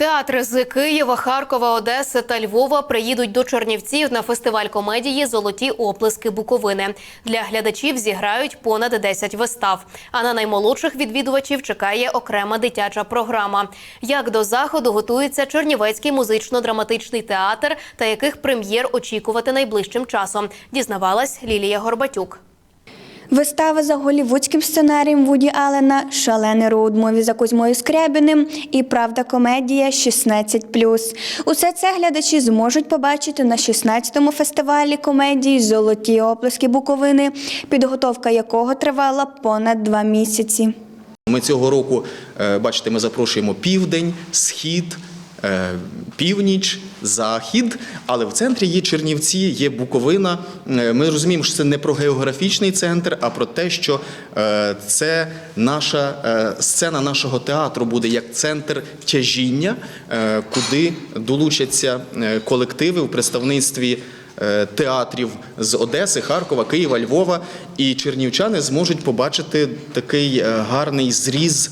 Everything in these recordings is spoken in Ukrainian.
Театри з Києва, Харкова, Одеси та Львова приїдуть до Чернівців на фестиваль комедії Золоті оплески Буковини. Для глядачів зіграють понад 10 вистав. А на наймолодших відвідувачів чекає окрема дитяча програма. Як до заходу готується Чернівецький музично-драматичний театр та яких прем'єр очікувати найближчим часом, дізнавалась Лілія Горбатюк. Вистава за голівудським сценарієм Вуді Аллена Шалений роудмові за Кузьмою Скрябіним і Правда комедія 16+. Усе це глядачі зможуть побачити на 16-му фестивалі комедії Золоті оплески Буковини, підготовка якого тривала понад два місяці. Ми цього року, е, бачите, ми запрошуємо південь, схід, е, північ, захід, але в центрі є Чернівці, є Буковина. Е, Ми розуміємо, що це не про географічний центр, а про те, що е, це наша е, сцена нашого театру буде як центр тяжіння, куди долучаться колективи у представництві театрів з Одеси, Харкова, Києва, Львова, і чернівчани зможуть побачити такий гарний зріз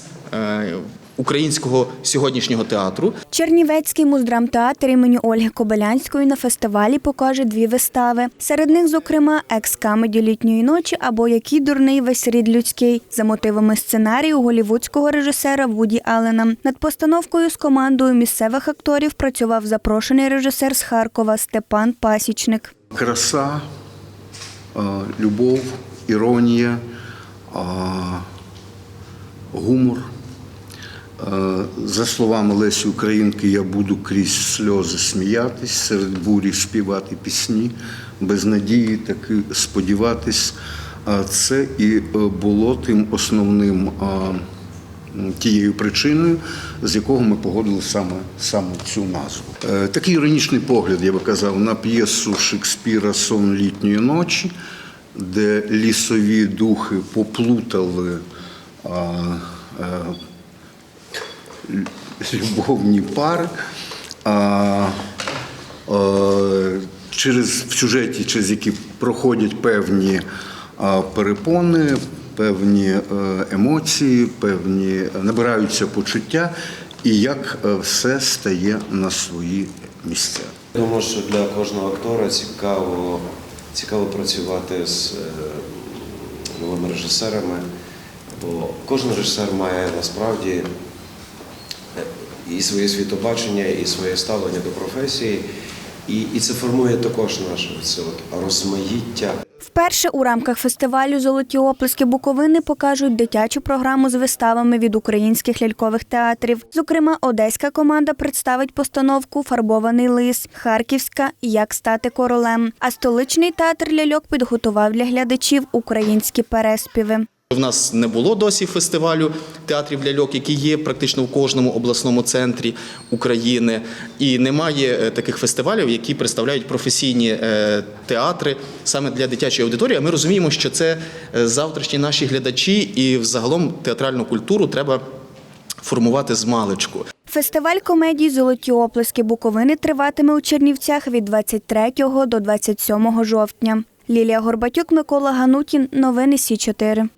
українського сьогоднішнього театру. Чернівецький муздрамтеатр імені Ольги Кобилянської на фестивалі покаже дві вистави. Серед них, зокрема, екс-камеді літньої ночі або Який дурний весь рід людський за мотивами сценарію голівудського режисера Вуді Аллена. Над постановкою з командою місцевих акторів працював запрошений режисер з Харкова Степан Пасічник. краса, е, любов, іронія, е, гумор. Е, За словами Лесі Українки, я буду крізь сльози сміятись, серед бурі співати пісні, без надії таки сподіватись. Це і е, було тим основним тією причиною, з якого ми погодили саме, саме цю назву. Е, Такий іронічний погляд, я би казав, на п'єсу Шекспіра Сон літньої ночі, де лісові духи поплутали любовні пари. А, е, через, в сюжеті, через які проходять певні а, перепони, певні е, емоції, певні набираються почуття, і як е, все стає на свої місця. Думаю, що для кожного актора цікаво, цікаво працювати з е, новими режисерами, бо кожен режисер має насправді і своє світобачення, і своє ставлення до професії. І, і це формує також наше це от розмаїття. Вперше у рамках фестивалю Золоті оплески Буковини покажуть дитячу програму з виставами від українських лялькових театрів. Зокрема, одеська команда представить постановку Фарбований лис, харківська Як стати королем. А столичний театр ляльок підготував для глядачів українські переспіви. В нас не було досі фестивалю театрів ляльок, які є практично в кожному обласному центрі України. І немає е, таких фестивалів, які представляють професійні е, театри саме для дитячої аудиторії. А ми розуміємо, що це е, завтрашні наші глядачі, і взагалом театральну культуру треба формувати з маличку. Фестиваль комедії Золоті оплески Буковини триватиме у Чернівцях від 23 до 27 жовтня. Лілія Горбатюк, Микола Ганутін. Новини Сі 4